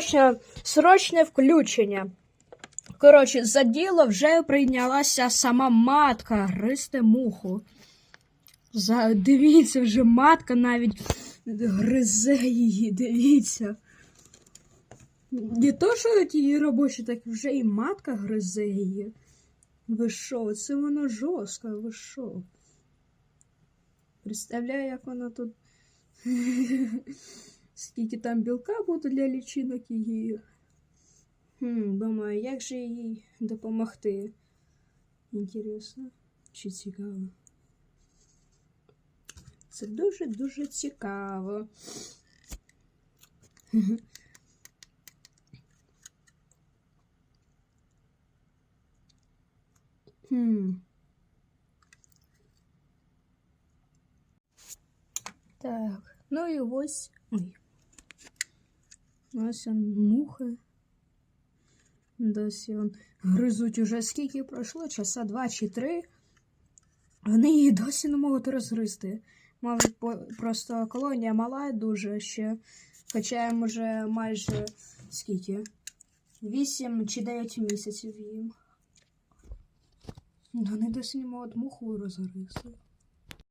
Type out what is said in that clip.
срочне, срочне включення. Коротше, за діло вже прийнялася сама матка гризти муху. За, дивіться, вже матка навіть гризе її, дивіться. Не то, що ті робочі, так вже і матка гризе її. Ви що, це воно жорстко, ви що? Представляю, як вона тут. Скільки там білка буде для лічинок її. Хм, думаю, як же їй допомогти? Інтересно, чи цікаво? Це дуже-дуже цікаво. Хм. Так, ну і ось. Ой. Он мухи. Досі он гризуть уже скільки пройшло, часа два чи три. Вони її досі не можуть розгризти. Мабуть, просто колонія мала дуже ще. Хоча їм уже майже скільки? Вісім чи дев'ять місяців їм. Вони досі не можуть муху розгризти.